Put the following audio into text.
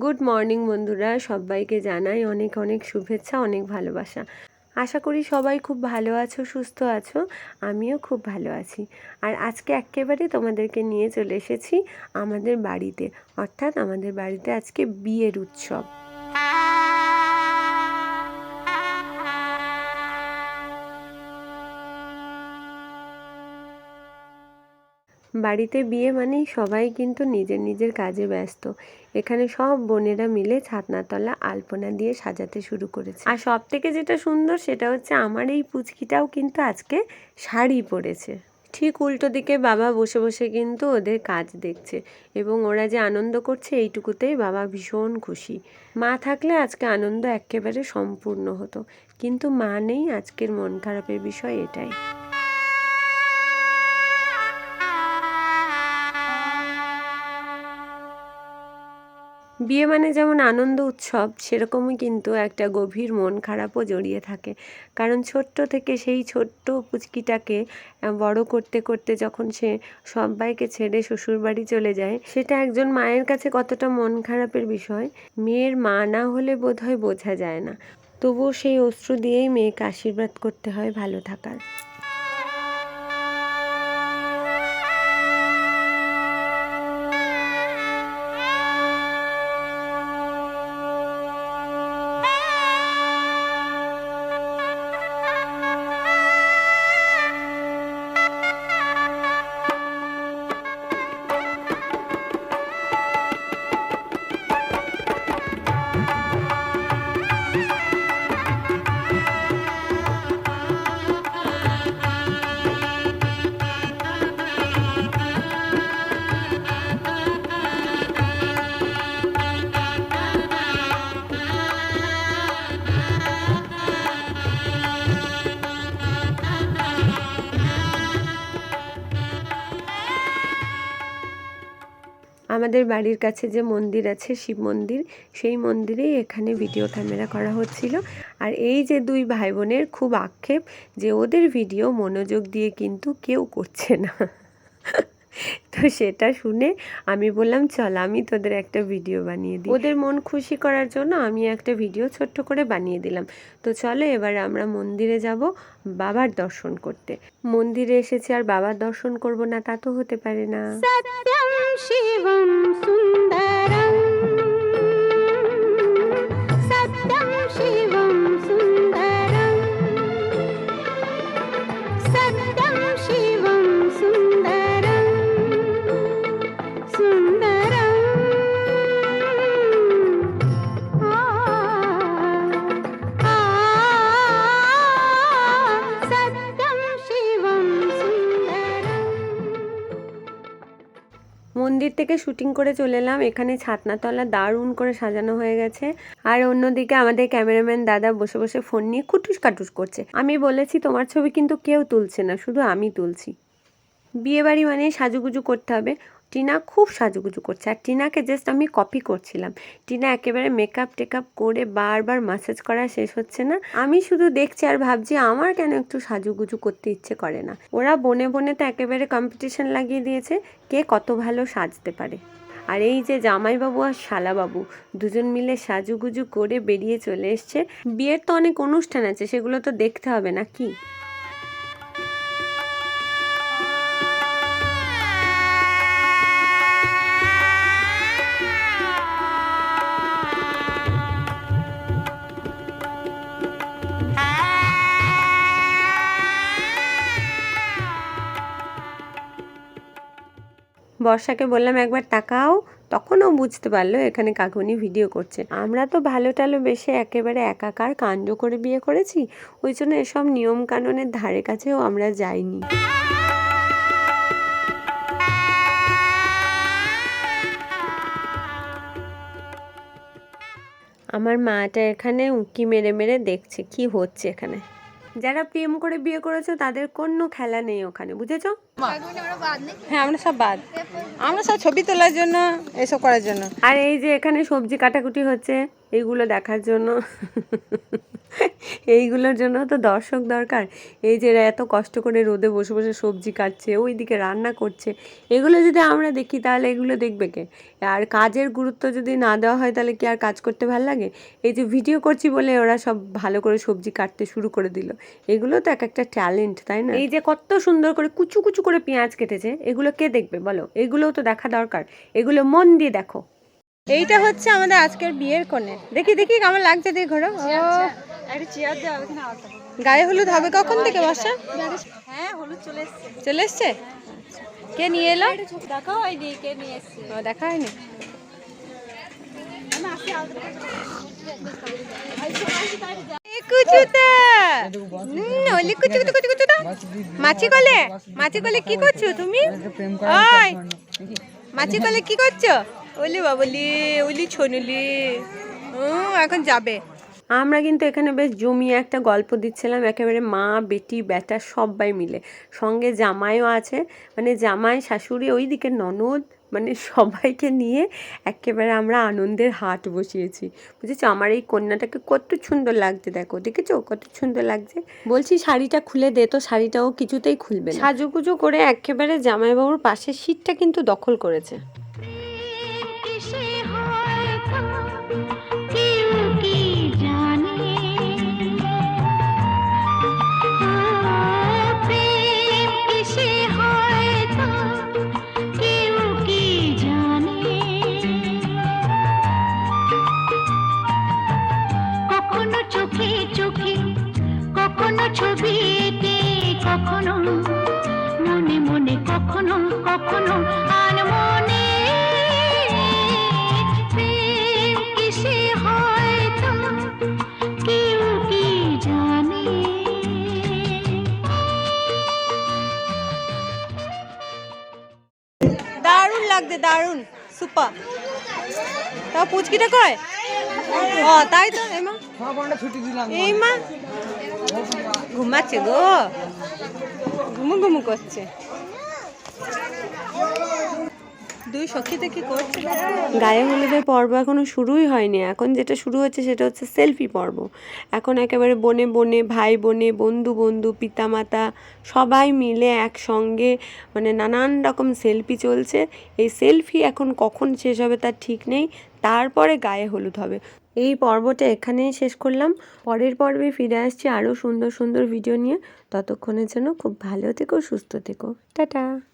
Good morning বন্ধুরা। সবাইকে জানাই অনেক অনেক শুভেচ্ছা, অনেক ভালোবাসা। আশা করি সবাই খুব ভালো আছো, সুস্থ আছো। আমিও খুব ভালো আছি। আর আজকে একেবারে তোমাদেরকে নিয়ে চলে এসেছি আমাদের বাড়িতে। অর্থাৎ আমাদের বাড়িতে আজকে বিয়ের উৎসব। বাড়িতে বিয়ে মানেই সবাই কিন্তু নিজের নিজের কাজে ব্যস্ত। এখানে সব বোনেরা মিলে ছাতনাতলা আলপনা দিয়ে সাজাতে শুরু করেছে। আর সব থেকে যেটা সুন্দর সেটা হচ্ছে আমার এই পুচকিটাও কিন্তু আজকে শাড়ি পরেছে। ঠিক উল্টো দিকে বাবা বসে বসে কিন্তু ওদের কাজ দেখছে এবং ওরা যে আনন্দ করছে এইটুকুতেই বাবা ভীষণ খুশি। মা থাকলে আজকে আনন্দ একেবারে সম্পূর্ণ হতো। কিন্তু মা নেই, আজকের মন খারাপের বিষয় এটাই। বিয়ে মানে যেমন আনন্দ উৎসব, সেরকমই কিন্তু একটা গভীর মন খারাপও জড়িয়ে থাকে। কারণ ছোট্ট থেকে সেই ছোট্ট পুচকিটাকে বড় করতে করতে যখন সে সবাইকে ছেড়ে শ্বশুরবাড়ি চলে যায়, সেটা একজন মায়ের কাছে কতটা মন খারাপের বিষয়, মেয়ের মা না হলে বোধহয় বোঝা যায় না। তবুও সেই অশ্রু দিয়েই মেয়েকে আশীর্বাদ করতে হয় ভালো থাকার। আমাদের বাড়ির কাছে যে মন্দির আছে, শিব মন্দির, সেই মন্দিরেই এখানে ভিডিও ক্যামেরা করা হচ্ছিল। আর এই যে দুই ভাই বোনের খুব আক্ষেপ যে ওদের ভিডিও মনোযোগ দিয়ে কিন্তু কেউ করছে না। তো সেটা শুনে আমি বললাম, চল, আমি তোদের একটা ভিডিও বানিয়ে দিই। ওদের মন খুশি করার জন্য আমি একটা ভিডিও ছোট্ট করে বানিয়ে দিলাম। তো চলো, এবার আমরা মন্দিরে যাব বাবার দর্শন করতে। মন্দিরে এসেছি, আর বাবার দর্শন করব না তা তো হতে পারে না। শিবম সুন্দর মন্দির থেকে শুটিং করে চলে এলাম। এখানে ছাতনাতলা দারুণ করে সাজানো হয়ে গেছে। আর অন্যদিকে আমাদের ক্যামেরাম্যান দাদা বসে বসে ফোন নিয়ে খুটুস কাটুস করছে। আমি বলেছি, তোমার ছবি কিন্তু কেউ তুলছে না, শুধু আমি তুলছি। বিয়েবাড়ি মানে সাজুগুজু করতে হবে। টিনা খুব সাজুগুজু করছে। আর টিনাকে জাস্ট আমি কপি করছিলাম। টিনা একেবারে মেকআপ টেকআপ করে বারবার মাসাজ করা শেষ হচ্ছে না। আমি শুধু দেখছি আর ভাবছি, আমার কেন একটু সাজুগুজু করতে ইচ্ছে করে না? ওরা বনে বনে তো একেবারে কম্পিটিশন লাগিয়ে দিয়েছে, কে কত ভালো সাজতে পারে। আর এই যে জামাইবাবু আর শালাবাবু, দুজন মিলে সাজুগুজু করে বেরিয়ে চলে এসছে। বিয়ের তো অনেক অনুষ্ঠান আছে, সেগুলো তো দেখতে হবে না, কি? বর্ষাকে বললাম, একবার তাকাও। তখনও বুঝতে পারল এখানে কাকুনি ভিডিও করছে। আমরা তো ভালো টালো বেশে একেবারে একাকার কাণ্ড করে বিয়ে করেছি, ওই জন্য এসব নিয়ম কানুনের ধারে কাছেও আমরা যাইনি। আমার মাটা এখানে উঁকি মেরে মেরে দেখছে, কি হচ্ছে এখানে? যারা প্রেম করে বিয়ে করেছ তাদের কোনো খেলা নেই ওখানে বুঝেছ? হ্যাঁ আমরা সব বাদ। আমরা সব ছবি তোলার জন্য এসব করার জন্য। আর এই যে এখানে সবজি কাটাকুটি হচ্ছে এইগুলো দেখার জন্য। এইগুলোর জন্য তো দর্শক দরকার। এই যে এরা এত কষ্ট করে রোদে বসে বসে সবজি কাটছে ওইদিকে রান্না করছে এগুলো যদি আমরা দেখি তাহলে এগুলো দেখবে কে? আর কাজের গুরুত্ব যদি না দেওয়া হয় তাহলে কি আর কাজ করতে ভালো লাগে? এই যে ভিডিও করছি বলে ওরা সব ভালো করে সবজি কাটতে শুরু করে দিল। এগুলো তো এক একটা ট্যালেন্ট তাই না? এই যে কত সুন্দর করে কুচু কুচু করে পেঁয়াজ কেটেছে এগুলো কে দেখবে বলো? এগুলোও তো দেখা দরকার। এগুলো মন দিয়ে দেখো। এইটা হচ্ছে আমাদের আজকের বিয়ের কোণে দেখি দেখি কেমন লাগছে দেখি ঘোরো। ও, গায়ে হলুদ হবে কখন থেকে বর্ষা? হ্যাঁ হলুদ চলে এসছে। কে নিয়ে এলো? দেখা হয়নি মাছি কলে মাছি কলে কি করছ তুমি? মাছি কলে কি করছ? ওলি বাবলি ওলি ছনুলি। এখন যাবে। আমরা কিন্তু এখানে বেশ জমিয়ে একটা গল্প দিচ্ছিলাম, একেবারে মা, বেটি, বেটা সবাই মিলে। সঙ্গে জামাইও আছে মানে জামাই, শাশুড়ি ওই দিকে ননদ মানে সবাইকে নিয়ে একেবারে আমরা আনন্দের হাট বসিয়েছি। বুঝেছ? আমার এই কন্যাটাকে কত সুন্দর লাগছে, দেখো, দেখেছ? কত সুন্দর লাগছে। বলছি, শাড়িটা খুলে দে, তো শাড়িটাও কিছুতেই খুলবে সাজুগুজু করে একেবারে জামাইবাবুর পাশের সিটটা কিন্তু দখল করেছে। মনে কখনো কখনো হয়তো? কেউ কি জানে? দারুণ লাগছে, দারুণ। সুপার। তা পুচকিটা কয় ও, তাই তো, এই মা। এই মা। ঘুমাচ্ছে গো। ঘুমু ঘুমু করছে। দুই কি গায়ে হলুদের পর্ব এখনও শুরুই হয়নি। এখন যেটা শুরু হচ্ছে সেটা হচ্ছে সেলফি পর্ব। এখন একেবারে বনে বনে, ভাই বোনে, বন্ধু বন্ধু, পিতামাতা সবাই মিলে একসঙ্গে মানে নানান রকম সেলফি চলছে। এই সেলফি এখন কখন শেষ হবে তার ঠিক নেই। তারপরে গায়ে হলুদ হবে। এই পর্বটা এখানেই শেষ করলাম। পরের পর্বে ফিরে আসছি আরও সুন্দর সুন্দর ভিডিও নিয়ে। ততক্ষণের জন্য খুব ভালো থেকো, সুস্থ থেকো। টাটা।